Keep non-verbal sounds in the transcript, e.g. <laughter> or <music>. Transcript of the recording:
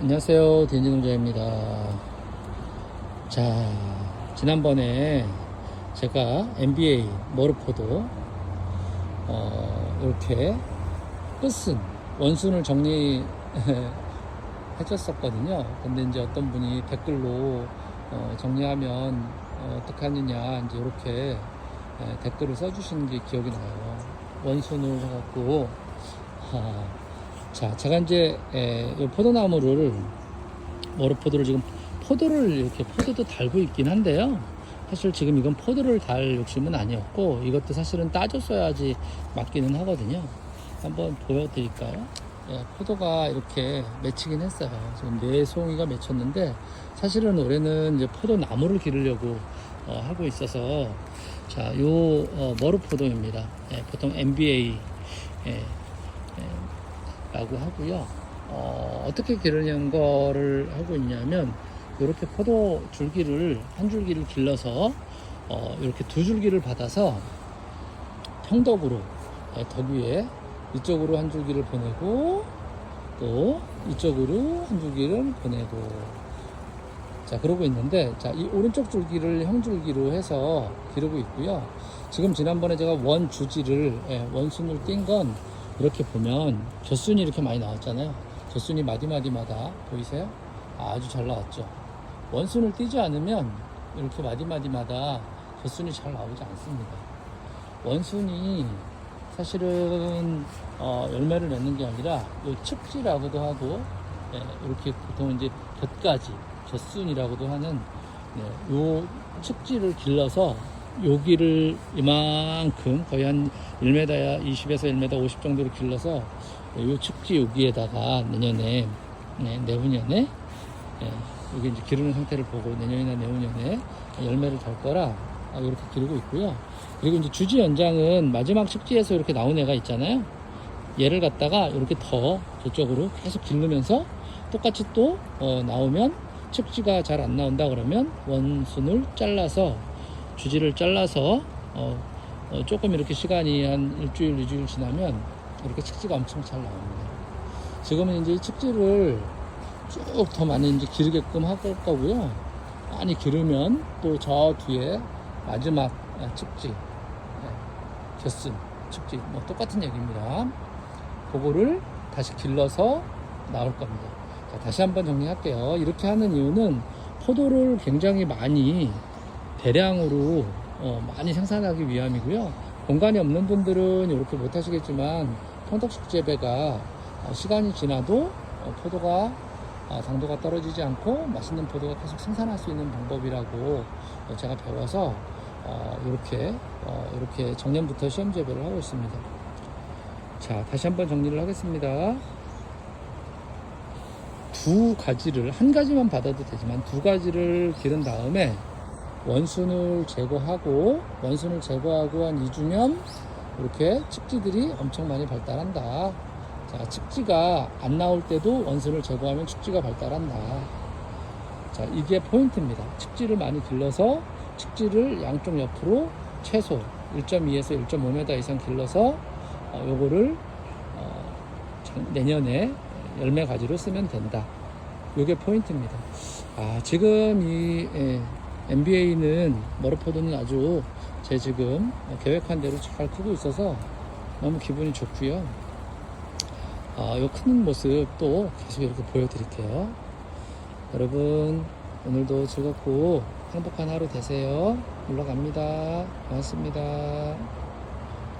안녕하세요. 딘지농자입니다. 자, 지난번에 제가 MBA 머르포도 어, 이렇게 끝은 원순을 정리 <laughs> 해줬었거든요. 근데 이제 어떤 분이 댓글로 어, 정리하면 어, 떻게 하느냐 이제 이렇게 예, 댓글을 써주신 게 기억이 나요. 원순을 해갖고 하, 자, 제가 이제 에, 이 포도나무를 머루포도를 지금 포도를 이렇게 포도도 달고 있긴 한데요. 사실 지금 이건 포도를 달 욕심은 아니었고 이것도 사실은 따줬어야지 맞기는 하거든요. 한번 보여드릴까요? 예, 포도가 이렇게 맺히긴 했어요. 지금 네 송이가 맺혔는데 사실은 올해는 이제 포도 나무를 기르려고 어, 하고 있어서 자, 요 어, 머루포도입니다. 예, 보통 MBA 예, 라고 하고요. 어, 어떻게 기르는 거를 하고 있냐면 이렇게 포도 줄기를 한 줄기를 길러서 어, 이렇게 두 줄기를 받아서 평덕으로 네, 덕 위에 이쪽으로 한 줄기를 보내고 또 이쪽으로 한 줄기를 보내고 자 그러고 있는데 자 이 오른쪽 줄기를 형줄기로 해서 기르고 있고요 지금 지난번에 제가 원 주지를 예, 원순을 띈건 이렇게 보면 젖순이 이렇게 많이 나왔잖아요. 젖순이 마디마디마다 보이세요? 아주 잘 나왔죠. 원순을 띄지 않으면 이렇게 마디마디마다 젖순이 잘 나오지 않습니다. 원순이 사실은 어, 열매를 맺는 게 아니라 요 측지라고도 하고 예, 이렇게 보통 이제 곁가지 젖순이라고도 하는 네, 요 측지를 길러서 여기를 이만큼 거의 한 1m 20에서 1m 50 정도로 길러서 요 측지 여기에다가 내년에 네, 내후년에 예, 여기 이제 기르는 상태를 보고 내년이나 내후년에 열매를 달 거라 아, 이렇게 기르고 있고요. 그리고 이제 주지 연장은 마지막 측지에서 이렇게 나온 애가 있잖아요. 얘를 갖다가 이렇게 더 저쪽으로 계속 기르면서 똑같이 또 어, 나오면 측지가 잘 안 나온다 그러면 원순을 잘라서 주지를 잘라서 어, 어, 조금 이렇게 시간이 한 일주일, 이주일 지나면 이렇게 측지가 엄청 잘 나옵니다. 지금은 이제 이 측지를 쭉 더 많이 이제 기르게끔 할 거고요. 많이 기르면 또 저 뒤에 마지막 아, 측지, 예, 곁순 측지 뭐 똑같은 얘기입니다. 그거를 다시 길러서 나올 겁니다. 자, 다시 한번 정리할게요. 이렇게 하는 이유는 포도를 굉장히 많이 대량으로 어, 많이 생산하기 위함이고요. 공간이 없는 분들은 이렇게 못 하시겠지만 통덕식 재배가 어, 시간이 지나도 어, 포도가 아, 당도가 떨어지지 않고 맛있는 포도가 계속 생산할 수 있는 방법이라고 어, 제가 배워서 어, 이렇게 어, 이렇게 작년부터 시험 재배를 하고 있습니다. 자, 다시 한번 정리를 하겠습니다. 두 가지를 한 가지만 받아도 되지만 두 가지를 기른 다음에 원순을 제거하고 원순을 제거하고 한 2주면 이렇게 측지들이 엄청 많이 발달한다. 자, 측지가 안 나올 때도 원순을 제거하면 측지가 발달한다. 자, 이게 포인트입니다. 측지를 많이 길러서 측지를 양쪽 옆으로 최소 1.2에서 1.5m 이상 길러서 어, 요거를 어, 작- 내년에 열매 가지로 쓰면 된다. 요게 포인트입니다. 아, 지금 이 예, MBA는 머르포도는 아주 제 지금 계획한 대로 잘 크고 있어서 너무 기분이 좋고요. 아, 요 크는 모습 또 계속 이렇게 보여드릴게요. 여러분 오늘도 즐겁고 행복한 하루 되세요. 올라갑니다. 고맙습니다.